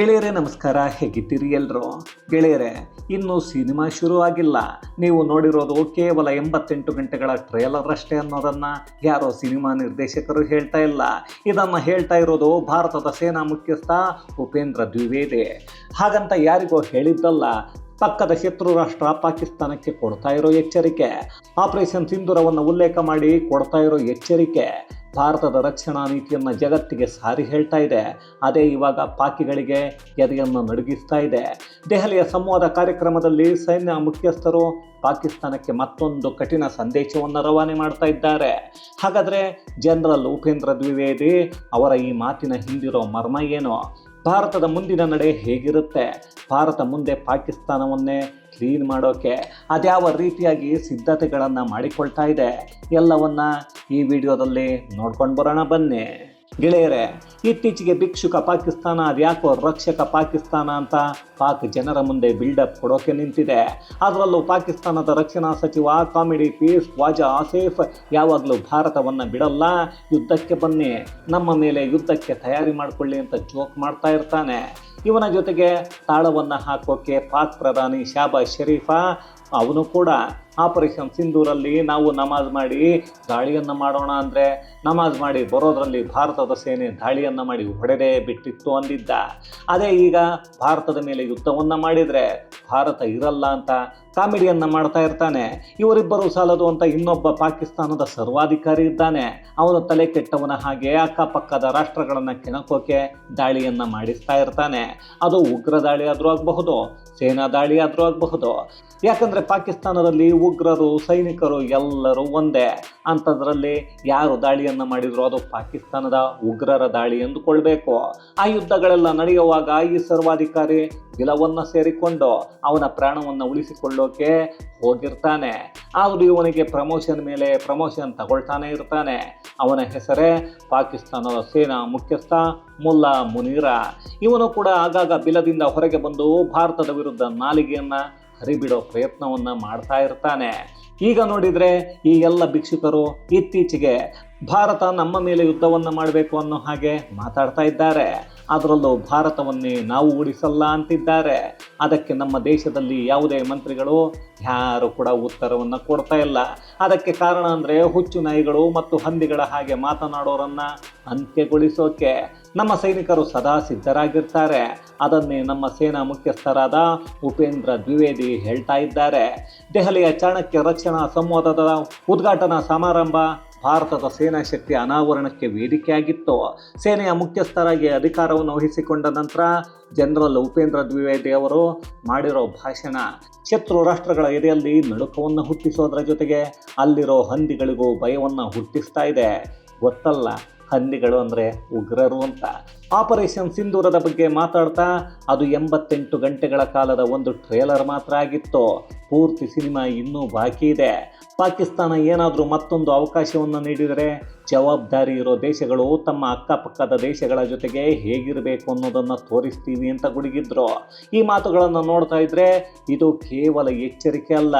ಗೆಳೆಯರೇ, ನಮಸ್ಕಾರ. ಹೇಗಿದ್ದೀರಿ ಎಲ್ರು? ಗೆಳೆಯರೇ, ಇನ್ನು ಸಿನಿಮಾ ಶುರು ಆಗಿಲ್ಲ. ನೀವು ನೋಡಿರೋದು ಕೇವಲ ಎಂಬತ್ತೆಂಟು ಗಂಟೆಗಳ ಟ್ರೇಲರ್ ಅಷ್ಟೇ ಅನ್ನೋದನ್ನು. ಯಾರೋ ಸಿನಿಮಾ ನಿರ್ದೇಶಕರು ಹೇಳ್ತಾ ಇಲ್ಲ. ಇದನ್ನು ಹೇಳ್ತಾ ಇರೋದು ಭಾರತದ ಸೇನಾ ಮುಖ್ಯಸ್ಥ ಉಪೇಂದ್ರ ದ್ವಿವೇದಿ. ಹಾಗಂತ ಯಾರಿಗೋ ಹೇಳಿದ್ದಲ್ಲ ಪಕ್ಕದ ಶತ್ರು ರಾಷ್ಟ್ರ ಪಾಕಿಸ್ತಾನಕ್ಕೆ ಕೊಡ್ತಾ ಇರೋ ಎಚ್ಚರಿಕೆ. ಆಪರೇಷನ್ ಸಿಂಧೂರವನ್ನು ಉಲ್ಲೇಖ ಮಾಡಿ ಕೊಡ್ತಾ ಇರೋ ಎಚ್ಚರಿಕೆ. ಭಾರತದ ರಕ್ಷಣಾ ನೀತಿಯನ್ನು ಜಗತ್ತಿಗೆ ಸಾರಿ ಹೇಳ್ತಾ ಇದೆ. ಅದೇ ಇವಾಗ ಪಾಕಿಗಳಿಗೆ ಎದೆಯನ್ನು ನಡುಗಿಸ್ತಾ ಇದೆ. ದೆಹಲಿಯ ಸಂವಾದ ಕಾರ್ಯಕ್ರಮದಲ್ಲಿ ಸೈನ್ಯ ಮುಖ್ಯಸ್ಥರು ಪಾಕಿಸ್ತಾನಕ್ಕೆ ಮತ್ತೊಂದು ಕಠಿಣ ಸಂದೇಶವನ್ನು ರವಾನೆ ಮಾಡ್ತಾ ಇದ್ದಾರೆ. ಹಾಗಾದರೆ ಜನರಲ್ ಉಪೇಂದ್ರ ದ್ವಿವೇದಿ ಅವರ ಈ ಮಾತಿನ ಹಿಂದಿರೋ ಮರ್ಮ ಏನು? ಭಾರತದ ಮುಂದಿನ ನಡೆ ಹೇಗಿರುತ್ತೆ? ಭಾರತ ಮುಂದೆ ಪಾಕಿಸ್ತಾನವನ್ನೇ ಕ್ಲೀನ್ ಮಾಡೋಕೆ ಅದ್ಯಾವ ರೀತಿಯಾಗಿ ಸಿದ್ಧತೆಗಳನ್ನು ಮಾಡಿಕೊಳ್ತಾ ಇದೆ? ಎಲ್ಲವನ್ನ ಈ ವಿಡಿಯೋದಲ್ಲಿ ನೋಡ್ಕೊಂಡು ಬರೋಣ ಬನ್ನಿ. ಗೆಳೆಯರೇ, ಇತ್ತೀಚೆಗೆ ಭಿಕ್ಷುಕ ಪಾಕಿಸ್ತಾನ, ಅದ್ಯಾಕೋ ರಕ್ಷಕ ಪಾಕಿಸ್ತಾನ ಅಂತ ಪಾಕ್ ಜನರ ಮುಂದೆ ಬಿಲ್ಡಪ್ ಕೊಡೋಕೆ ನಿಂತಿದೆ. ಅದರಲ್ಲೂ ಪಾಕಿಸ್ತಾನದ ರಕ್ಷಣಾ ಸಚಿವ, ಕಾಮಿಡಿ ಪೀಸ್ ವಾಜಾ ಆಸೀಫ್ ಯಾವಾಗಲೂ ಭಾರತವನ್ನು ಬಿಡಲ್ಲ. ಯುದ್ಧಕ್ಕೆ ಬನ್ನಿ, ನಮ್ಮ ಮೇಲೆ ಯುದ್ಧಕ್ಕೆ ತಯಾರಿ ಮಾಡಿಕೊಳ್ಳಿ ಅಂತ ಜೋಕ್ ಮಾಡ್ತಾ ಇರ್ತಾನೆ. ಇವನ ಜೊತೆಗೆ ತಾಳವನ್ನು ಹಾಕೋಕೆ ಪಾಕ್ ಪ್ರಧಾನಿ ಶಾಬಾಜ್ ಶರೀಫಾ. ಅವನು ಕೂಡ ಆಪರೇಷನ್ ಸಿಂಧೂರಲ್ಲಿ ನಾವು ನಮಾಜ್ ಮಾಡಿ ದಾಳಿಯನ್ನು ಮಾಡೋಣ ಅಂದರೆ ನಮಾಜ್ ಮಾಡಿ ಬರೋದರಲ್ಲಿ ಭಾರತದ ಸೇನೆ ದಾಳಿಯನ್ನು ಮಾಡಿ ಹೊಡೆದೇ ಬಿಟ್ಟಿತ್ತು ಅಂದಿದ್ದ. ಅದೇ ಈಗ ಭಾರತದ ಮೇಲೆ ಯುದ್ಧವನ್ನು ಮಾಡಿದರೆ ಭಾರತ ಇರಲ್ಲ ಅಂತ ಕಾಮಿಡಿಯನ್ನು ಮಾಡ್ತಾ ಇರ್ತಾನೆ. ಇವರಿಬ್ಬರು ಸಾಲದು ಅಂತ ಇನ್ನೊಬ್ಬ ಪಾಕಿಸ್ತಾನದ ಸರ್ವಾಧಿಕಾರಿ ಇದ್ದಾನೆ. ಅವನು ತಲೆ ಕೆಟ್ಟವನ ಹಾಗೆ ಅಕ್ಕಪಕ್ಕದ ರಾಷ್ಟ್ರಗಳನ್ನು ಕೆಣಕೋಕೆ ದಾಳಿಯನ್ನು ಮಾಡಿಸ್ತಾ ಇರ್ತಾನೆ. ಅದು ಉಗ್ರ ದಾಳಿ ಆದರೂ ಆಗಬಹುದು, ಸೇನಾ ದಾಳಿ ಆದರೂ ಆಗಬಹುದು. ಯಾಕಂದರೆ ಪಾಕಿಸ್ತಾನದಲ್ಲಿ ಉಗ್ರರು, ಸೈನಿಕರು ಎಲ್ಲರೂ ಒಂದೇ. ಅಂಥದ್ರಲ್ಲಿ ಯಾರು ದಾಳಿಯನ್ನು ಮಾಡಿದ್ರು ಅದು ಪಾಕಿಸ್ತಾನದ ಉಗ್ರರ ದಾಳಿ ಎಂದುಕೊಳ್ಬೇಕು. ಆ ಯುದ್ಧಗಳೆಲ್ಲ ನಡೆಯುವಾಗ ಈ ಸರ್ವಾಧಿಕಾರಿ ಗಿಲವನ್ನು ಸೇರಿಕೊಂಡು ಅವನ ಪ್ರಾಣವನ್ನು ಉಳಿಸಿಕೊಳ್ಳೋಕೆ ಹೋಗಿರ್ತಾನೆ. ಆದರೂ ಇವನಿಗೆ ಪ್ರಮೋಷನ್ ಮೇಲೆ ಪ್ರಮೋಷನ್ ತಗೊಳ್ತಾನೆ ಇರ್ತಾನೆ. ಅವನ ಹೆಸರೇ ಪಾಕಿಸ್ತಾನದ ಸೇನಾ ಮುಖ್ಯಸ್ಥ ಮುಲ್ಲಾ ಮುನೀರ. ಇವನು ಕೂಡ ಆಗಾಗ ಬಿಲದಿಂದ ಹೊರಗೆ ಬಂದು ಭಾರತದ ವಿರುದ್ಧ ನಾಲಿಗೆಯನ್ನು ಹರಿಬಿಡೋ ಪ್ರಯತ್ನವನ್ನು ಮಾಡ್ತಾ ಇರ್ತಾನೆ. ಈಗ ನೋಡಿದರೆ ಈ ಎಲ್ಲ ಭಿಕ್ಷುಕರು ಇತ್ತೀಚೆಗೆ ಭಾರತ ನಮ್ಮ ಮೇಲೆ ಯುದ್ಧವನ್ನು ಮಾಡಬೇಕು ಅನ್ನೋ ಹಾಗೆ ಮಾತಾಡ್ತಾ ಇದ್ದಾರೆ. ಅದರಲ್ಲೂ ಭಾರತವನ್ನೇ ನಾವು ಉಳಿಸಲ್ಲ ಅಂತಿದ್ದಾರೆ. ಅದಕ್ಕೆ ನಮ್ಮ ದೇಶದಲ್ಲಿ ಯಾವುದೇ ಮಂತ್ರಿಗಳು, ಯಾರು ಕೂಡ ಉತ್ತರವನ್ನು ಕೊಡ್ತಾ ಇಲ್ಲ. ಅದಕ್ಕೆ ಕಾರಣ ಅಂದರೆ ಹುಚ್ಚು ನಾಯಿಗಳು ಮತ್ತು ಹಂದಿಗಳ ಹಾಗೆ ಮಾತನಾಡೋರನ್ನು ಅಂತ್ಯಗೊಳಿಸೋಕೆ ನಮ್ಮ ಸೈನಿಕರು ಸದಾ ಸಿದ್ಧರಾಗಿರ್ತಾರೆ. ಅದನ್ನೇ ನಮ್ಮ ಸೇನಾ ಮುಖ್ಯಸ್ಥರಾದ ಉಪೇಂದ್ರ ದ್ವಿವೇದಿ ಹೇಳ್ತಾ ಇದ್ದಾರೆ. ದೆಹಲಿಯ ಚಾಣಕ್ಯ ರಕ್ಷಣಾ ಸಂವಾದದ ಉದ್ಘಾಟನಾ ಸಮಾರಂಭ ಭಾರತದ ಸೇನಾ ಶಕ್ತಿ ಅನಾವರಣಕ್ಕೆ ವೇದಿಕೆಯಾಗಿತ್ತು, ಸೇನೆಯ ಮುಖ್ಯಸ್ಥರಾಗಿ ಅಧಿಕಾರವನ್ನು ವಹಿಸಿಕೊಂಡ ನಂತರ ಜನರಲ್ ಉಪೇಂದ್ರ ದ್ವಿವೇದಿ ಅವರು ಮಾಡಿರೋ ಭಾಷಣ ಶತ್ರು ರಾಷ್ಟ್ರಗಳ ಎದೆಯಲ್ಲಿ ನಡುಕವನ್ನು ಹುಟ್ಟಿಸೋದ್ರ ಜೊತೆಗೆ ಅಲ್ಲಿರೋ ಹಂದಿಗಳಿಗೂ ಭಯವನ್ನು ಹುಟ್ಟಿಸ್ತಾ ಇದೆ. ಗೊತ್ತಲ್ಲ, ಹಂದಿಗಳು ಅಂದರೆ ಉಗ್ರರು ಅಂತ. ಆಪರೇಷನ್ ಸಿಂಧೂರದ ಬಗ್ಗೆ ಮಾತಾಡ್ತಾ ಅದು ಎಂಬತ್ತೆಂಟು ಗಂಟೆಗಳ ಕಾಲದ ಒಂದು ಟ್ರೇಲರ್ ಮಾತ್ರ ಆಗಿತ್ತು. ಪೂರ್ತಿ ಸಿನಿಮಾ ಇನ್ನೂ ಬಾಕಿ ಇದೆ. ಪಾಕಿಸ್ತಾನ ಏನಾದರೂ ಮತ್ತೊಂದು ಅವಕಾಶವನ್ನು ನೀಡಿದರೆ ಜವಾಬ್ದಾರಿ ಇರೋ ದೇಶಗಳು ತಮ್ಮ ಅಕ್ಕಪಕ್ಕದ ದೇಶಗಳ ಜೊತೆಗೆ ಹೇಗಿರಬೇಕು ಅನ್ನೋದನ್ನು ತೋರಿಸ್ತೀವಿ ಅಂತ ಗುಡುಗಿದ್ರು. ಈ ಮಾತುಗಳನ್ನು ನೋಡ್ತಾ ಇದ್ರೆ ಇದು ಕೇವಲ ಎಚ್ಚರಿಕೆ ಅಲ್ಲ.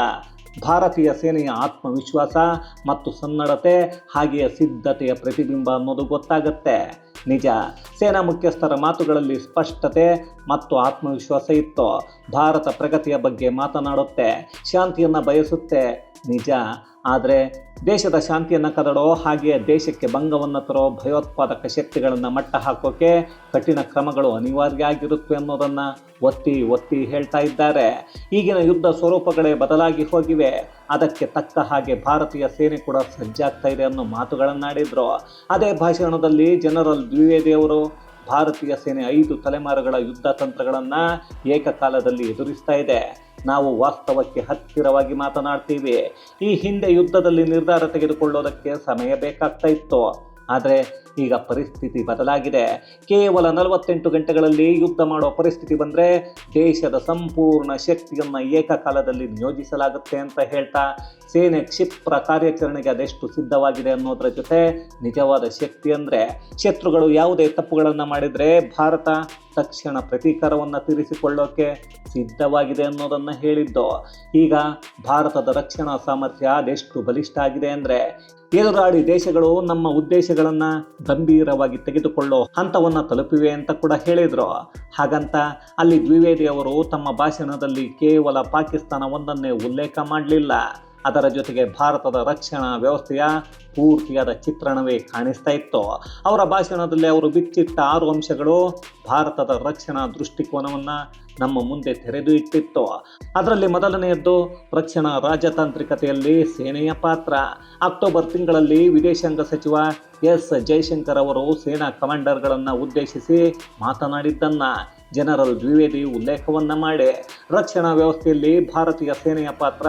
ಭಾರತೀಯ ಸೇನೆಯ ಆತ್ಮವಿಶ್ವಾಸ ಮತ್ತು ಸನ್ನಡತೆ ಹಾಗೆಯೇ ಸಿದ್ಧತೆಯ ಪ್ರತಿಬಿಂಬ ಅನ್ನೋದು ಗೊತ್ತಾಗತ್ತೆ. ನಿಜ. ಸೇನಾ ಮುಖ್ಯಸ್ಥರ ಮಾತುಗಳಲ್ಲಿ ಸ್ಪಷ್ಟತೆ ಮತ್ತು ಆತ್ಮವಿಶ್ವಾಸ ಇತ್ತು. ಭಾರತ ಪ್ರಗತಿಯ ಬಗ್ಗೆ ಮಾತನಾಡುತ್ತೆ ಶಾಂತಿಯನ್ನು ಬಯಸುತ್ತೆ. ನಿಜ. ಆದರೆ ದೇಶದ ಶಾಂತಿಯನ್ನು ಕದಡೋ ಹಾಗೆ ದೇಶಕ್ಕೆ ಭಂಗವನ್ನು ತರೋ ಭಯೋತ್ಪಾದಕ ಶಕ್ತಿಗಳನ್ನು ಮಟ್ಟ ಹಾಕೋಕೆ ಕಠಿಣ ಕ್ರಮಗಳು ಅನಿವಾರ್ಯ ಆಗಿರುತ್ತೆ ಅನ್ನೋದನ್ನು ಒತ್ತಿ ಒತ್ತಿ ಹೇಳ್ತಾ ಇದ್ದಾರೆ. ಈಗಿನ ಯುದ್ಧ ಸ್ವರೂಪಗಳೇ ಬದಲಾಗಿ ಹೋಗಿವೆ. ಅದಕ್ಕೆ ತಕ್ಕ ಹಾಗೆ ಭಾರತೀಯ ಸೇನೆ ಕೂಡ ಸಜ್ಜಾಗ್ತಾ ಇದೆ ಅನ್ನೋ ಮಾತುಗಳನ್ನಾಡಿದರು. ಅದೇ ಭಾಷಣದಲ್ಲಿ ಜನರಲ್ ದ್ವಿವೇದಿ ಅವರು ಭಾರತೀಯ ಸೇನೆ ಐದು ತಲೆಮಾರುಗಳ ಯುದ್ಧ ತಂತ್ರಗಳನ್ನು ಏಕಕಾಲದಲ್ಲಿ ಎದುರಿಸ್ತಾ ಇದೆ. ನಾವು ವಾಸ್ತವಕ್ಕೆ ಹತ್ತಿರವಾಗಿ ಮಾತನಾಡ್ತೀವಿ. ಈ ಹಿಂದೆ ಯುದ್ಧದಲ್ಲಿ ನಿರ್ಧಾರ ತೆಗೆದುಕೊಳ್ಳೋದಕ್ಕೆ ಸಮಯ ಬೇಕಾಗ್ತಾ ಇತ್ತು. ಆದರೆ ಈಗ ಪರಿಸ್ಥಿತಿ ಬದಲಾಗಿದೆ. ಕೇವಲ ನಲವತ್ತೆಂಟು ಗಂಟೆಗಳಲ್ಲಿ ಯುದ್ಧ ಮಾಡೋ ಪರಿಸ್ಥಿತಿ ಬಂದರೆ ದೇಶದ ಸಂಪೂರ್ಣ ಶಕ್ತಿಯನ್ನು ಏಕಕಾಲದಲ್ಲಿ ನಿಯೋಜಿಸಲಾಗುತ್ತೆ ಅಂತ ಹೇಳ್ತಾ, ಸೇನೆ ಕ್ಷಿಪ್ರ ಕಾರ್ಯಾಚರಣೆಗೆ ಅದೆಷ್ಟು ಸಿದ್ಧವಾಗಿದೆ ಅನ್ನೋದರ ಜೊತೆ ನಿಜವಾದ ಶಕ್ತಿ ಅಂದರೆ ಶತ್ರುಗಳು ಯಾವುದೇ ತಪ್ಪುಗಳನ್ನು ಮಾಡಿದರೆ ಭಾರತ ತಕ್ಷಣ ಪ್ರತೀಕಾರವನ್ನು ತೀರಿಸಿಕೊಳ್ಳೋಕೆ ಸಿದ್ಧವಾಗಿದೆ ಅನ್ನೋದನ್ನು ಹೇಳಿದ್ದು. ಈಗ ಭಾರತದ ರಕ್ಷಣಾ ಸಾಮರ್ಥ್ಯ ಅದೆಷ್ಟು ಬಲಿಷ್ಠ ಆಗಿದೆ ಅಂದರೆ ಎದುರಾಳಿ ದೇಶಗಳು ನಮ್ಮ ಉದ್ದೇಶಗಳನ್ನು ಗಂಭೀರವಾಗಿ ತೆಗೆದುಕೊಳ್ಳೋ ಹಂತವನ್ನು ತಲುಪಿವೆ ಅಂತ ಕೂಡ ಹೇಳಿದರು. ಹಾಗಂತ ಅಲ್ಲಿ ದ್ವಿವೇದಿ ಅವರು ತಮ್ಮ ಭಾಷಣದಲ್ಲಿ ಕೇವಲ ಪಾಕಿಸ್ತಾನ ಒಂದನ್ನೇ ಉಲ್ಲೇಖ ಮಾಡಲಿಲ್ಲ. ಅದರ ಜೊತೆಗೆ ಭಾರತದ ರಕ್ಷಣಾ ವ್ಯವಸ್ಥೆಯ ಪೂರ್ತಿಯಾದ ಚಿತ್ರಣವೇ ಕಾಣಿಸ್ತಾ ಇತ್ತು. ಅವರ ಭಾಷಣದಲ್ಲಿ ಅವರು ಬಿಚ್ಚಿಟ್ಟ ಆರು ಅಂಶಗಳು ಭಾರತದ ರಕ್ಷಣಾ ದೃಷ್ಟಿಕೋನವನ್ನು ನಮ್ಮ ಮುಂದೆ ತೆರೆದು ಇಟ್ಟಿತ್ತು. ಅದರಲ್ಲಿ ಮೊದಲನೆಯದ್ದು ರಕ್ಷಣಾ ರಾಜತಾಂತ್ರಿಕತೆಯಲ್ಲಿ ಸೇನೆಯ ಪಾತ್ರ. ಅಕ್ಟೋಬರ್ ತಿಂಗಳಲ್ಲಿ ವಿದೇಶಾಂಗ ಸಚಿವ ಎಸ್ ಜೈಶಂಕರ್ ಅವರು ಸೇನಾ ಕಮಾಂಡರ್ಗಳನ್ನು ಉದ್ದೇಶಿಸಿ ಮಾತನಾಡಿದ್ದನ್ನು ಜನರಲ್ ದ್ವಿವೇದಿ ಉಲ್ಲೇಖವನ್ನು ಮಾಡಿ. ರಕ್ಷಣಾ ವ್ಯವಸ್ಥೆಯಲ್ಲಿ ಭಾರತೀಯ ಸೇನೆಯ ಪಾತ್ರ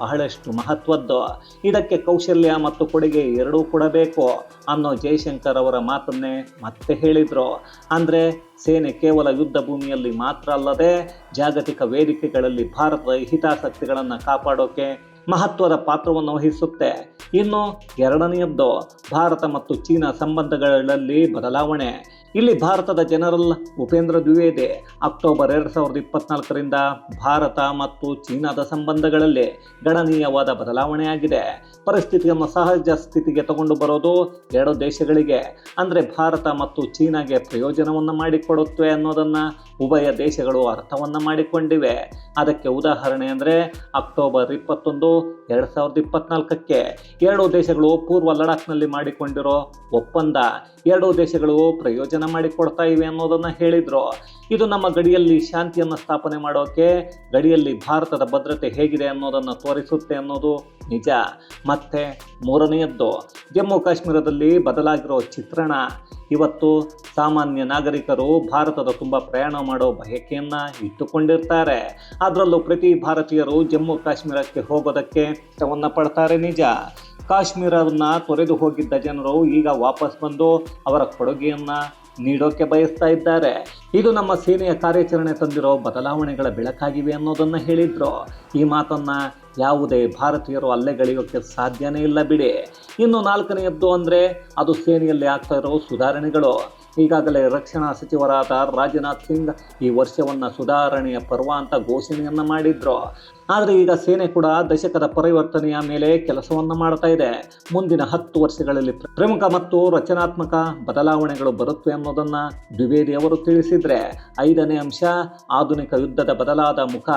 ಬಹಳಷ್ಟು ಮಹತ್ವದ್ದು. ಇದಕ್ಕೆ ಕೌಶಲ್ಯ ಮತ್ತು ಕೊಡುಗೆ ಎರಡೂ ಕೂಡ ಬೇಕು ಅನ್ನೋ ಜೈಶಂಕರ್ ಅವರ ಮಾತನ್ನೇ ಮತ್ತೆ ಹೇಳಿದರು. ಅಂದರೆ ಸೇನೆ ಕೇವಲ ಯುದ್ಧ ಭೂಮಿಯಲ್ಲಿ ಮಾತ್ರ ಅಲ್ಲದೆ ಜಾಗತಿಕ ವೇದಿಕೆಗಳಲ್ಲಿ ಭಾರತದ ಹಿತಾಸಕ್ತಿಗಳನ್ನು ಕಾಪಾಡೋಕೆ ಮಹತ್ವದ ಪಾತ್ರವನ್ನು ವಹಿಸುತ್ತೆ. ಇನ್ನು ಎರಡನೆಯದ್ದು ಭಾರತ ಮತ್ತು ಚೀನಾ ಸಂಬಂಧಗಳಲ್ಲಿ ಬದಲಾವಣೆ. ಇಲ್ಲಿ ಭಾರತದ ಜನರಲ್ ಉಪೇಂದ್ರ ದ್ವಿವೇದಿ. ಅಕ್ಟೋಬರ್ ಎರಡು ಸಾವಿರದ ಇಪ್ಪತ್ನಾಲ್ಕರಿಂದ ಭಾರತ ಮತ್ತು ಚೀನಾದ ಸಂಬಂಧಗಳಲ್ಲಿ ಗಣನೀಯವಾದ ಬದಲಾವಣೆಯಾಗಿದೆ. ಪರಿಸ್ಥಿತಿಯನ್ನು ಸಹಜ ಸ್ಥಿತಿಗೆ ತಗೊಂಡು ಬರೋದು ಎರಡು ದೇಶಗಳಿಗೆ, ಅಂದರೆ ಭಾರತ ಮತ್ತು ಚೀನಾಗೆ ಪ್ರಯೋಜನವನ್ನು ಮಾಡಿಕೊಡುತ್ತವೆ ಅನ್ನೋದನ್ನು ಉಭಯ ದೇಶಗಳು ಅರ್ಥವನ್ನು ಮಾಡಿಕೊಂಡಿವೆ. ಅದಕ್ಕೆ ಉದಾಹರಣೆ ಅಂದರೆ ಅಕ್ಟೋಬರ್ ಇಪ್ಪತ್ತೊಂದು ಎರಡು ಸಾವಿರದ ಇಪ್ಪತ್ನಾಲ್ಕಕ್ಕೆ ಎರಡು ದೇಶಗಳು ಪೂರ್ವ ಲಡಾಖ್ನಲ್ಲಿ ಮಾಡಿಕೊಂಡಿರೋ ಒಪ್ಪಂದ. ಎರಡೂ ದೇಶಗಳು ಪ್ರಯೋಜನ ಮಾಡಿಕೊಡ್ತಾ ಇವೆ ಅನ್ನೋದನ್ನ ಹೇಳಿದ್ರು. ಇದು ನಮ್ಮ ಗಡಿಯಲ್ಲಿ ಶಾಂತಿಯನ್ನು ಸ್ಥಾಪನೆ ಮಾಡೋಕೆ, ಗಡಿಯಲ್ಲಿ ಭಾರತದ ಭದ್ರತೆ ಹೇಗಿದೆ ಅನ್ನೋದನ್ನು ತೋರಿಸುತ್ತೆ ಅನ್ನೋದು ನಿಜ. ಮತ್ತೆ ಮೂರನೆಯದ್ದು, ಜಮ್ಮು ಕಾಶ್ಮೀರದಲ್ಲಿ ಬದಲಾಗಿರೋ ಚಿತ್ರಣ. ಇವತ್ತು ಸಾಮಾನ್ಯ ನಾಗರಿಕರು ಭಾರತದ ತುಂಬ ಪ್ರಯಾಣ ಮಾಡೋ ಬಯಕೆಯನ್ನು ಇಟ್ಟುಕೊಂಡಿರ್ತಾರೆ. ಅದರಲ್ಲೂ ಪ್ರತಿ ಭಾರತೀಯರು ಜಮ್ಮು ಕಾಶ್ಮೀರಕ್ಕೆ ಹೋಗೋದಕ್ಕೆ ಇಷ್ಟವನ್ನು ಪಡ್ತಾರೆ ನಿಜ. ಕಾಶ್ಮೀರವನ್ನು ತೊರೆದು ಹೋಗಿದ್ದ ಜನರು ಈಗ ವಾಪಸ್ ಬಂದು ಅವರ ಕೊಡುಗೆಯನ್ನು ನೀಡೋಕೆ ಬಯಸ್ತಾ ಇದ್ದಾರೆ. ಇದು ನಮ್ಮ ಸೇನೆಯ ಕಾರ್ಯಾಚರಣೆ ತಂದಿರೋ ಬದಲಾವಣೆಗಳ ಬೆಳಕಾಗಿವೆ ಅನ್ನೋದನ್ನು ಹೇಳಿದ್ರು. ಈ ಮಾತನ್ನು ಯಾವುದೇ ಭಾರತೀಯರು ಅಲ್ಲೆಗಳಿಯೋಕ್ಕೆ ಸಾಧ್ಯನೇ ಇಲ್ಲ ಬಿಡಿ. ಇನ್ನು ನಾಲ್ಕನೆಯದ್ದು ಅಂದರೆ ಅದು ಸೇನೆಯಲ್ಲಿ ಆಗ್ತಾ ಇರೋ ಸುಧಾರಣೆಗಳು. ಈಗಾಗಲೇ ರಕ್ಷಣಾ ಸಚಿವರಾದ ರಾಜನಾಥ್ ಸಿಂಗ್ ಈ ವರ್ಷವನ್ನು ಸುಧಾರಣೆಯ ಪರ್ವ ಅಂತ ಘೋಷಣೆಯನ್ನು ಮಾಡಿದ್ರು. ಆದರೆ ಈಗ ಸೇನೆ ಕೂಡ ದಶಕದ ಪರಿವರ್ತನೆಯ ಮೇಲೆ ಕೆಲಸವನ್ನು ಮಾಡ್ತಾ ಇದೆ. ಮುಂದಿನ ಹತ್ತು ವರ್ಷಗಳಲ್ಲಿ ಪ್ರಮುಖ ಮತ್ತು ರಚನಾತ್ಮಕ ಬದಲಾವಣೆಗಳು ಬರುತ್ತವೆ ಅನ್ನೋದನ್ನು ದ್ವಿವೇದಿ ಅವರು ತಿಳಿಸಿದರೆ. ಐದನೇ ಅಂಶ, ಆಧುನಿಕ ಯುದ್ಧದ ಬದಲಾದ ಮುಖ.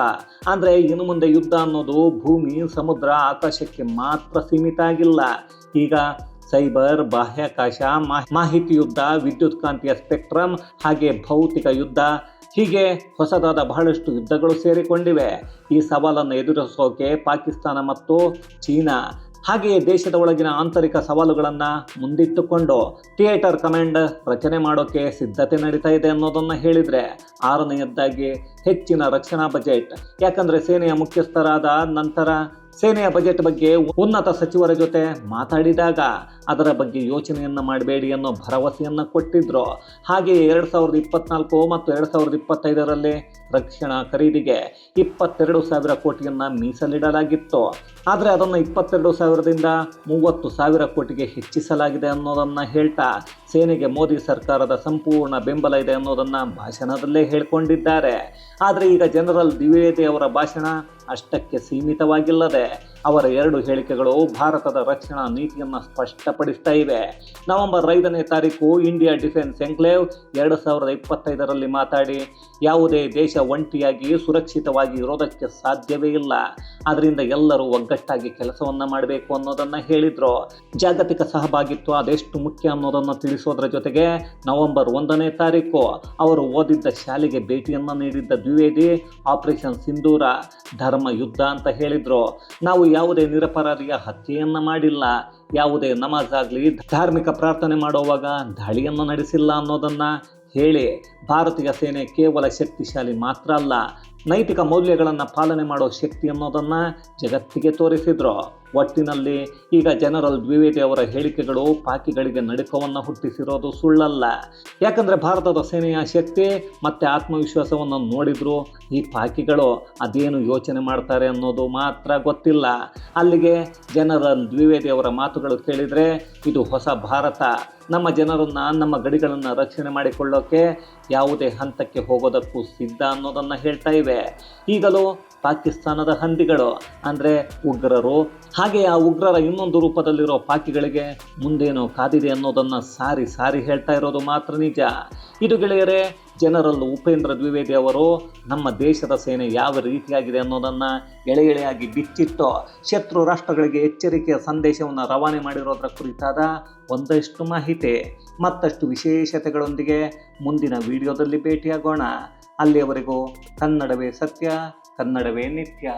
ಅಂದರೆ ಇನ್ನು ಮುಂದೆ ಯುದ್ಧ ಅನ್ನೋದು ಭೂಮಿ, ಸಮುದ್ರ, ಆಕಾಶಕ್ಕೆ ಮಾತ್ರ ಸೀಮಿತ ಆಗಿಲ್ಲ. ಈಗ ಸೈಬರ್, ಬಾಹ್ಯಾಕಾಶ ಮಾಹಿತಿ ಯುದ್ಧ, ವಿದ್ಯುತ್ ಕಾಂತಿಯ ಸ್ಪೆಕ್ಟ್ರಮ್ ಹಾಗೆ ಭೌತಿಕ ಯುದ್ಧ. ಹೀಗೆ ಹೊಸದಾದ ಬಹಳಷ್ಟು ಯುದ್ಧಗಳು ಸೇರಿಕೊಂಡಿವೆ. ಈ ಸವಾಲನ್ನು ಎದುರಿಸೋಕೆ ಪಾಕಿಸ್ತಾನ ಮತ್ತು ಚೀನಾ, ಹಾಗೆಯೇ ದೇಶದ ಒಳಗಿನ ಆಂತರಿಕ ಸವಾಲುಗಳನ್ನು ಮುಂದಿಟ್ಟುಕೊಂಡು ಥಿಯೇಟರ್ ಕಮಾಂಡ್ ರಚನೆ ಮಾಡೋಕ್ಕೆ ಸಿದ್ಧತೆ ನಡೀತಾ ಇದೆ ಅನ್ನೋದನ್ನು ಹೇಳಿದರೆ ಆರನೆಯದ್ದಾಗಿ ಹೆಚ್ಚಿನ ರಕ್ಷಣಾ ಬಜೆಟ್. ಯಾಕಂದರೆ ಸೇನೆಯ ಮುಖ್ಯಸ್ಥರಾದ ನಂತರ ಸೇನೆಯ ಬಜೆಟ್ ಬಗ್ಗೆ ಉನ್ನತ ಸಚಿವರ ಜೊತೆ ಮಾತಾಡಿದಾಗ ಅದರ ಬಗ್ಗೆ ಯೋಚನೆಯನ್ನು ಮಾಡಬೇಡಿ ಅನ್ನೋ ಭರವಸೆಯನ್ನು ಕೊಟ್ಟಿದ್ರು. ಹಾಗೆಯೇ ಎರಡು ಸಾವಿರದ ಇಪ್ಪತ್ನಾಲ್ಕು ಮತ್ತು ಎರಡು ಸಾವಿರದ ಇಪ್ಪತ್ತೈದರಲ್ಲಿ ರಕ್ಷಣಾ ಖರೀದಿಗೆ ಇಪ್ಪತ್ತೆರಡು ಸಾವಿರ ಕೋಟಿಯನ್ನು ಮೀಸಲಿಡಲಾಗಿತ್ತು. ಆದರೆ ಅದನ್ನು ಇಪ್ಪತ್ತೆರಡು ಸಾವಿರದಿಂದ ಮೂವತ್ತು ಸಾವಿರ ಕೋಟಿಗೆ ಹೆಚ್ಚಿಸಲಾಗಿದೆ ಅನ್ನೋದನ್ನು ಹೇಳ್ತಾ ಸೇನೆಗೆ ಮೋದಿ ಸರ್ಕಾರದ ಸಂಪೂರ್ಣ ಬೆಂಬಲ ಇದೆ ಅನ್ನೋದನ್ನು ಭಾಷಣದಲ್ಲೇ ಹೇಳಿಕೊಂಡಿದ್ದಾರೆ. ಆದರೆ ಈಗ ಜನರಲ್ ದ್ವಿವೇದಿ ಅವರ ಭಾಷಣ ಅಷ್ಟಕ್ಕೆ ಸೀಮಿತವಾಗಿಲ್ಲದೆ ಅವರ ಎರಡು ಹೇಳಿಕೆಗಳು ಭಾರತದ ರಕ್ಷಣಾ ನೀತಿಯನ್ನು ಸ್ಪಷ್ಟಪಡಿಸ್ತಾ ಇವೆ. ನವೆಂಬರ್ ಐದನೇ ತಾರೀಕು ಇಂಡಿಯಾ ಡಿಫೆನ್ಸ್ ಎನ್ಕ್ಲೇವ್ ಎರಡು ಸಾವಿರದ ಇಪ್ಪತ್ತೈದರಲ್ಲಿ ಮಾತಾಡಿ, ಯಾವುದೇ ದೇಶ ಒಂಟಿಯಾಗಿ ಸುರಕ್ಷಿತವಾಗಿ ಇರೋದಕ್ಕೆ ಸಾಧ್ಯವೇ ಇಲ್ಲ. ಅದರಿಂದ ಎಲ್ಲರೂ ಒಗ್ಗಟ್ಟಾಗಿ ಕೆಲಸವನ್ನು ಮಾಡಬೇಕು ಅನ್ನೋದನ್ನು ಹೇಳಿದರು. ಜಾಗತಿಕ ಸಹಭಾಗಿತ್ವ ಅದೆಷ್ಟು ಮುಖ್ಯ ಅನ್ನೋದನ್ನು ತಿಳಿಸೋದ್ರ ಜೊತೆಗೆ ನವೆಂಬರ್ ಒಂದನೇ ತಾರೀಕು ಅವರು ಓದಿದ್ದ ಶಾಲೆಗೆ ಭೇಟಿಯನ್ನು ನೀಡಿದ್ದ ದ್ವಿವೇದಿ ಆಪರೇಷನ್ ಸಿಂಧೂರ ಧರ್ಮ ಯುದ್ಧ ಅಂತ ಹೇಳಿದ್ರು. ನಾವು ಯಾವುದೇ ನಿರಪರಾಧಿಯ ಹತ್ಯೆಯನ್ನ ಮಾಡಿಲ್ಲ, ಯಾವುದೇ ನಮಾಜ್ ಆಗಲಿ ಧಾರ್ಮಿಕ ಪ್ರಾರ್ಥನೆ ಮಾಡುವಾಗ ದಾಳಿಯನ್ನು ನಡೆಸಿಲ್ಲ ಅನ್ನೋದನ್ನ ಹೇಳಿ ಭಾರತೀಯ ಸೇನೆ ಕೇವಲ ಶಕ್ತಿಶಾಲಿ ಮಾತ್ರ ಅಲ್ಲ ನೈತಿಕ ಮೌಲ್ಯಗಳನ್ನು ಪಾಲನೆ ಮಾಡೋ ಶಕ್ತಿ ಅನ್ನೋದನ್ನು ಜಗತ್ತಿಗೆ ತೋರಿಸಿದ್ರು. ಒಟ್ಟಿನಲ್ಲಿ ಈಗ ಜನರಲ್ ದ್ವಿವೇದಿ ಅವರ ಹೇಳಿಕೆಗಳು ಪಾಕಿಗಳಿಗೆ ನಡುಕವನ್ನು ಹುಟ್ಟಿಸಿರೋದು ಸುಳ್ಳಲ್ಲ. ಯಾಕಂದರೆ ಭಾರತದ ಸೇನೆಯ ಶಕ್ತಿ ಮತ್ತು ಆತ್ಮವಿಶ್ವಾಸವನ್ನು ನೋಡಿದ್ರು ಈ ಪಾಕಿಗಳು. ಅದೇನು ಯೋಚನೆ ಮಾಡ್ತಾರೆ ಅನ್ನೋದು ಮಾತ್ರ ಗೊತ್ತಿಲ್ಲ. ಅಲ್ಲಿಗೆ ಜನರಲ್ ದ್ವಿವೇದಿ ಅವರ ಮಾತುಗಳು ಕೇಳಿದರೆ, ಇದು ಹೊಸ ಭಾರತ. ನಮ್ಮ ಜನರನ್ನು ನಮ್ಮ ಗಡಿಗಳನ್ನು ರಕ್ಷಣೆ ಮಾಡಿಕೊಳ್ಳೋಕೆ ಯಾವುದೇ ಹಂತಕ್ಕೆ ಹೋಗೋದಕ್ಕೂ ಸಿದ್ಧ ಅನ್ನೋದನ್ನು ಹೇಳ್ತಾ ಇವೆ. ಈಗಲೂ ಪಾಕಿಸ್ತಾನದ ಹಂದಿಗಳು, ಅಂದರೆ ಉಗ್ರರು. ಹಾಗೆ ಆ ಉಗ್ರರ ಇನ್ನೊಂದು ರೂಪದಲ್ಲಿರೋ ಪಾಕಿಗಳಿಗೆ ಮುಂದೇನು ಕಾದಿದೆ ಅನ್ನೋದನ್ನು ಸಾರಿ ಸಾರಿ ಹೇಳ್ತಾ ಇರೋದು ಮಾತ್ರ ನಿಜ. ಇದು ಗೆಳೆಯರೇ, ಜನರಲ್ ಉಪೇಂದ್ರ ದ್ವಿವೇದಿ ಅವರು ನಮ್ಮ ದೇಶದ ಸೇನೆ ಯಾವ ರೀತಿಯಾಗಿದೆ ಅನ್ನೋದನ್ನು ಎಳೆ ಎಳೆಯಾಗಿ ಬಿಚ್ಚಿಟ್ಟು ಶತ್ರು ರಾಷ್ಟ್ರಗಳಿಗೆ ಎಚ್ಚರಿಕೆಯ ಸಂದೇಶವನ್ನು ರವಾನೆ ಮಾಡಿರೋದರ ಕುರಿತಾದ ಒಂದಷ್ಟು ಮಾಹಿತಿ. ಮತ್ತಷ್ಟು ವಿಶೇಷತೆಗಳೊಂದಿಗೆ ಮುಂದಿನ ವಿಡಿಯೋದಲ್ಲಿ ಭೇಟಿಯಾಗೋಣ. ಅಲ್ಲಿಯವರೆಗೂ ಕನ್ನಡವೇ ಸತ್ಯ ಕನ್ನಡವೇ ನಿತ್ಯ.